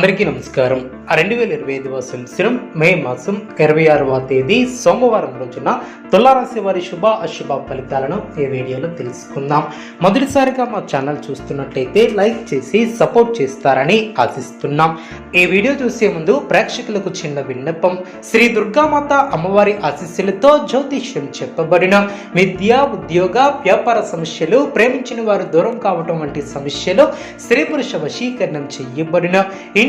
అందరికీ నమస్కారం. రెండు వేల ఇరవై ఐదవ సంవత్సరం మే మాసం ఇరవై ఆరవ తేదీ సోమవారం రోజున తులారాశి వారి శుభ అశుభ ఫలితాలను ఈ వీడియోలో తెలుసుకుందాం. మొదటిసారిగా మా ఛానల్ చూస్తున్నట్లయితే లైక్ చేసి సపోర్ట్ చేస్తారని ఆశిస్తున్నాం. ఈ వీడియో చూసే ముందు ప్రేక్షకులకు చిన్న విన్నపం. శ్రీ దుర్గామాత అమ్మవారి ఆశీస్సులతో జ్యోతిష్యం చెప్పబడిన విద్య ఉద్యోగ వ్యాపార సమస్యలు ప్రేమించిన వారు దూరం కావటం వంటి సమస్యలు స్త్రీ పురుష వశీకరణం చేయబడిన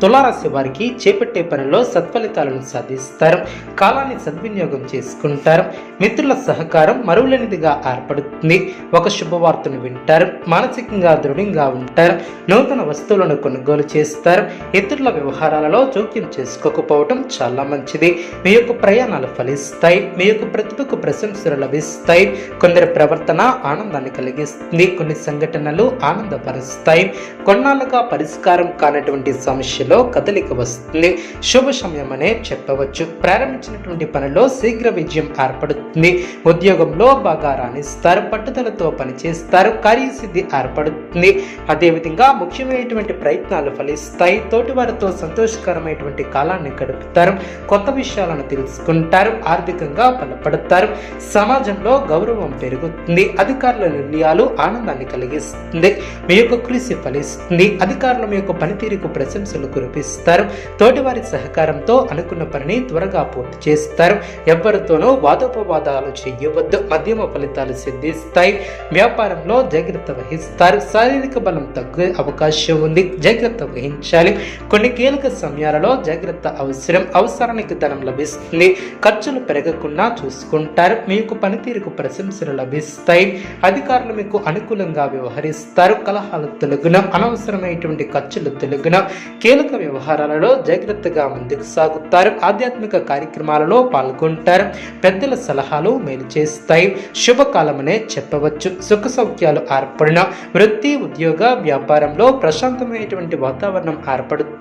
తులారాశి వారికి చేపట్టే పనిలో సత్ఫలితాలను సాధిస్తారు. కాలాన్ని సద్వినియోగం చేసుకుంటారు. మిత్రుల సహకారం మరువులేనిదిగా ఏర్పడుతుంది. ఒక శుభవార్తను వింటారు. మానసికంగా దృఢంగా ఉంటారు. నూతన వస్తువులను కొనుగోలు చేస్తారు. ఇతరుల వ్యవహారాలలో జోక్యం చేసుకోకపోవటం చాలా మంచిది. మీ యొక్క ప్రయాణాలు ఫలిస్తాయి. మీ యొక్క ప్రతిభకు ప్రశంసలు లభిస్తాయి. కొందరి ప్రవర్తన ఆనందాన్ని కలిగిస్తుంది. కొన్ని సంఘటనలు ఆనందపరుస్తాయి. కొన్నాళ్ళుగా పరిష్కారం కానటువంటి సమస్య దిశలో కదలిక వస్తుంది. శుభ సమయం అనే చెప్పవచ్చు. ప్రారంభించినటువంటి పనిలో శీఘ్ర విజయం ఏర్పడుతుంది. ఉద్యోగంలో బాగా రాణిస్తారు పట్టుదలతో పనిచేస్తారు. కార్యసిద్ధి ఏర్పడుతుంది. అదేవిధంగా ముఖ్యమైనటువంటి ప్రయత్నాలు ఫలిస్తాయి. తోటివారితో సంతోషకరమైనటువంటి కాలాన్ని గడుపుతారు. కొత్త విషయాలను తెలుసుకుంటారు. ఆర్థికంగా బలపడతారు. సమాజంలో గౌరవం పెరుగుతుంది. అధికారుల నిర్ణయాలు ఆనందాన్ని కలిగిస్తుంది. మీ యొక్క కృషి ఫలిస్తుంది. అధికారులు మీ యొక్క పనితీరుకు ప్రశంసలు కురిపిస్తారు. తోటివారి సహకారంతో అనుకున్న పనిని త్వరగా పూర్తి చేస్తారు. ఎవరితోనూ వాదోపవాదాలు చేయవద్దు. మధ్యమ ఫలితాలు సిద్ధిస్తాయి. వ్యాపారంలో జాగ్రత్త వహిస్తారు. శారీరక బలం తగ్గే అవకాశం ఉంది. జాగ్రత్త వహించాలి. కొన్ని కీలక సమయాలలో జాగ్రత్త అవసరం. అవసరానికి ధనం లభిస్తుంది. ఖర్చులు పెరగకుండా చూసుకుంటారు. మీకు పనితీరుకు ప్రశంసలు లభిస్తాయి. అధికారులు మీకు అనుకూలంగా వ్యవహరిస్తారు. కలహాలు తొలగిన అనవసరమైనటువంటి ఖర్చులు తొలగిన. కీలక వ్యవహారాలలో జాగ్రత్తగా ముందుకు సాగుతారు. ఆధ్యాత్మిక కార్యక్రమాలలో పాల్గొంటారు. పెద్దల సలహాలు మేలు చేస్తాయి. శుభకాలమనే చెప్పవచ్చు. సుఖ సౌఖ్యాలు ఏర్పడిన వృత్తి ఉద్యోగ వ్యాపారంలో ప్రశాంతమైనటువంటి వాతావరణం ఏర్పడుతుంది.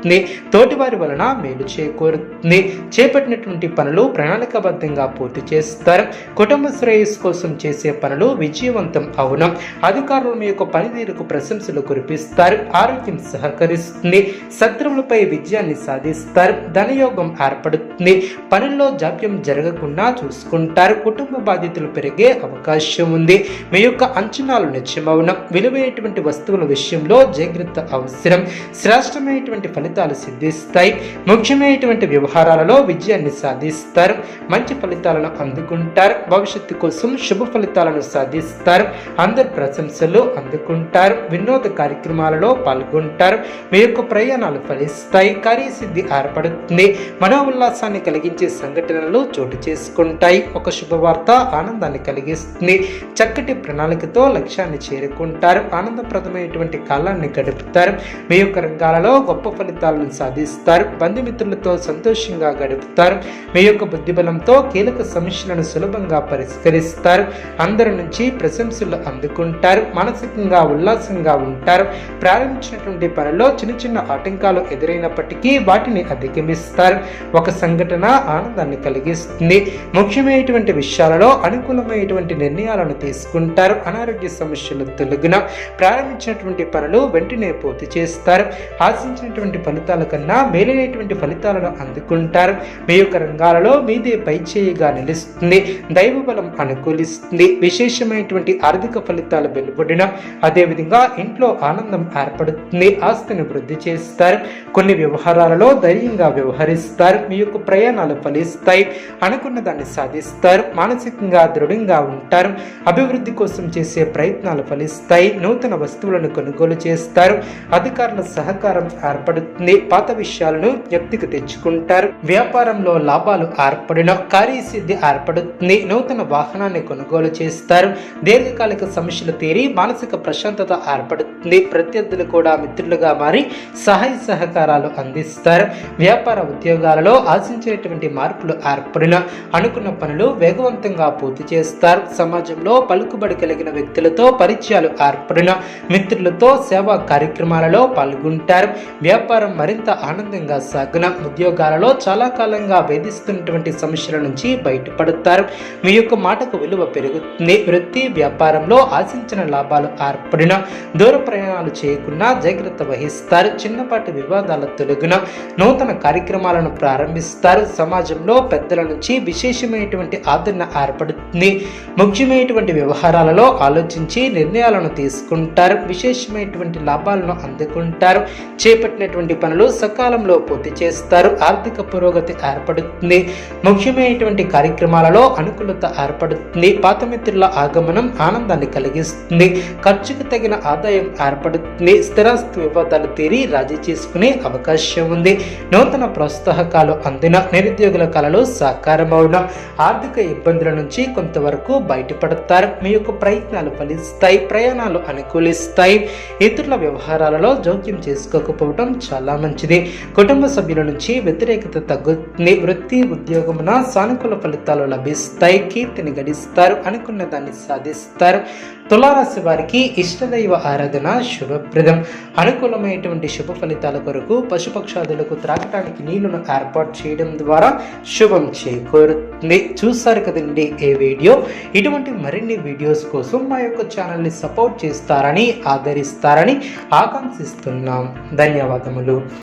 తోటివారి వలన మేలు చేకూరుతుంది. చేపట్టినటువంటి పనులు ప్రణాళికాబద్ధంగా పూర్తి చేస్తారు. కుటుంబ శ్రేయస్సు కోసం చేసే పనులు విజయవంతం అవును. అధికారులు మీ యొక్క పనితీరుకు ప్రశంసలు కురిపిస్తారు. ఆరోగ్యం సహకరిస్తుంది. శత్రువులపై విజయాన్ని సాధిస్తారు. ధనయోగం ఏర్పడుతుంది. పనుల్లో జాప్యం జరగకుండా చూసుకుంటారు. కుటుంబ బాధ్యతలు పెరిగే అవకాశం ఉంది. మీ యొక్క అంచనాలు నిత్యమవునం విలువైనటువంటి వస్తువుల విషయంలో జాగ్రత్త అవసరం. శ్రేష్టమైనటువంటి ఫలితాలు సిద్ధిస్తాయి. ముఖ్యమైనటువంటి వ్యవహారాలలో విజయాన్ని సాధిస్తారు. మంచి ఫలితాలను అందుకుంటారు. భవిష్యత్తు కోసం శుభ ఫలితాలను సాధిస్తారు. అందరి ప్రశంసలు అందుకుంటారు. వినోద కార్యక్రమాలలో పాల్గొంటారు. మీ యొక్క ప్రయాణాలు ఫలిస్తాయి. కార్యసిద్ధి ఏర్పడుతుంది. మనో ఉల్లాసాన్ని కలిగించే సంఘటనలు చోటు చేసుకుంటాయి. ఒక శుభవార్త ఆనందాన్ని కలిగిస్తుంది. చక్కటి ప్రణాళికతో లక్ష్యాన్ని చేరుకుంటారు. ఆనందప్రదమైనటువంటి కాలాన్ని గడుపుతారు. మీ యొక్క రంగాలలో గొప్ప ఫలితాలను సాధిస్తారు. బంధుమిత్రులతో సంతోషంగా గడుపుతారు. మీ యొక్క బుద్ధిబలంతో కీలక సమస్యలను సులభంగా పరిష్కరిస్తారు. అందరి నుంచి ప్రశంసలు అందుకుంటారు. మానసికంగా ఉల్లాసంగా ఉంటారు. ప్రారంభించినటువంటి పనిలో చిన్న చిన్న ఆటంకాలు ఎదురైనప్పటికీ వాటిని అధిగమిస్తారు. ఒక సంఘటన ఆనందాన్ని కలిగిస్తుంది. ముఖ్యమైనటువంటి విషయాలలో అనుకూలమైనటువంటి నిర్ణయాలను తీసుకుంటారు. అనారోగ్య సమస్యలు తొలగిన ప్రారంభించినటువంటి పనులు వెంటనే పూర్తి చేస్తారు. ఆశించినటువంటి ఫలితాల కన్నా మేలైనటువంటి ఫలితాలను అందుకుంటారు. మీ యొక్క రంగాలలో మీదే పై చేయిగా నిలుస్తుంది. దైవ బలం అనుకూలిస్తుంది. విశేషమైనటువంటి ఆర్థిక ఫలితాలు వెలువడిన అదేవిధంగా ఇంట్లో ఆనందం ఏర్పడుతుంది. ఆస్తిని వృద్ధి చేస్తారు. కొన్ని వ్యవహారాలలో ధైర్యంగా వ్యవహరిస్తారు. మీ యొక్క ప్రయాణాలు ఫలిస్తాయి. అనుకున్న దాన్ని సాధిస్తారు. మానసికంగా దృఢంగా ఉంటారు. అభివృద్ధి కోసం చేసే ప్రయత్నాలు ఫలిస్తాయి. నూతన వస్తువులను కొనుగోలు చేస్తారు. అధికారుల సహకారం ఏర్పడుతుంది. పాత విషయాలను జ్ఞప్తికి తెచ్చుకుంటారు. వ్యాపారంలో లాభాలు ఏర్పడిన కార్యసిద్ధి ఏర్పడుతుంది. నూతన వాహనాన్ని కొనుగోలు చేస్తారు. దీర్ఘకాలిక సమస్యలు తీరి మానసిక ప్రశాంతత ఏర్పడుతుంది. ప్రత్యర్థులు కూడా మిత్రులుగా మారి సహాయ సహకారాలు అందిస్తారు. వ్యాపార ఉద్యోగాలలో ఆశించేటువంటి మార్పులు ఏర్పడిన అనుకున్న పనులు వేగవంతంగా పూర్తి చేస్తారు. సమాజంలో పలుకుబడి కలిగిన వ్యక్తులతో పరిచయాలు ఏర్పడిన మిత్రులతో సేవా కార్యక్రమాలలో పాల్గొంటారు. వ్యాపార మరింత ఆనందంగా సాగున ఉద్యోగాలలో చాలా కాలంగా వేధిస్తున్నటువంటి సమస్యల నుంచి బయటపడతారు. మీ యొక్క మాటకు విలువ పెరుగుతుంది. వృత్తి వ్యాపారంలో ఆశించిన లాభాలు ఏర్పడిన దూర ప్రయాణాలు చేయకుండా జాగ్రత్త వహిస్తారు. చిన్నపాటి వివాదాల తొలగిన నూతన కార్యక్రమాలను ప్రారంభిస్తారు. సమాజంలో పెద్దల నుంచి విశేషమైనటువంటి ఆదరణ ఏర్పడుతుంది. ముఖ్యమైనటువంటి వ్యవహారాలలో ఆలోచించి నిర్ణయాలను తీసుకుంటారు. విశేషమైనటువంటి లాభాలను అందుకుంటారు. చేపట్టినటువంటి పనులు సకాలంలో పూర్తి చేస్తారు. ఆర్థిక పురోగతి ఏర్పడుతుంది. ముఖ్యమైనటువంటి కార్యక్రమాలలో అనుకూలత ఏర్పడుతుంది. పాత మిత్రుల ఆగమనం ఆనందాన్ని కలిగిస్తుంది. ఖర్చుకు తగిన ఆదాయం ఏర్పడుతుంది. స్థిరాస్తి వివాదాలు తీరి రాజీ చేసుకునే అవకాశం ఉంది. నూతన ప్రోత్సాహకాలు అందిన నిరుద్యోగుల కళలు సాకారమవడం. ఆర్థిక ఇబ్బందుల నుంచి కొంతవరకు బయటపడతారు. మీ యొక్క ప్రయత్నాలు ఫలిస్తాయి. ప్రయాణాలు అనుకూలిస్తాయి. ఇతరుల వ్యవహారాలలో జోక్యం చేసుకోకపోవడం చాలా మంచిది. కుటుంబ సభ్యుల నుంచి వ్యతిరేకత తగ్గుతుంది. వృత్తి ఉద్యోగమున సానుకూల ఫలితాలు లభిస్తాయి. కీర్తిని గడిస్తారు. అనుకున్న దాన్ని సాధిస్తారు. తులారాశి వారికి ఇష్టదైవ ఆరాధన శుభప్రదం. అనుకూలమైనటువంటి శుభ ఫలితాల కొరకు పశుపక్షాదులకు త్రాగటానికి నీళ్ళను ఏర్పాటు చేయడం ద్వారా శుభం చేకూరుతుంది. చూస్తారు కదండి ఏ వీడియో? ఇటువంటి మరిన్ని వీడియోస్ కోసం మా యొక్క ఛానల్ని సపోర్ట్ చేస్తారని ఆదరిస్తారని ఆకాంక్షిస్తున్నాం. ధన్యవాదములు. entendeu?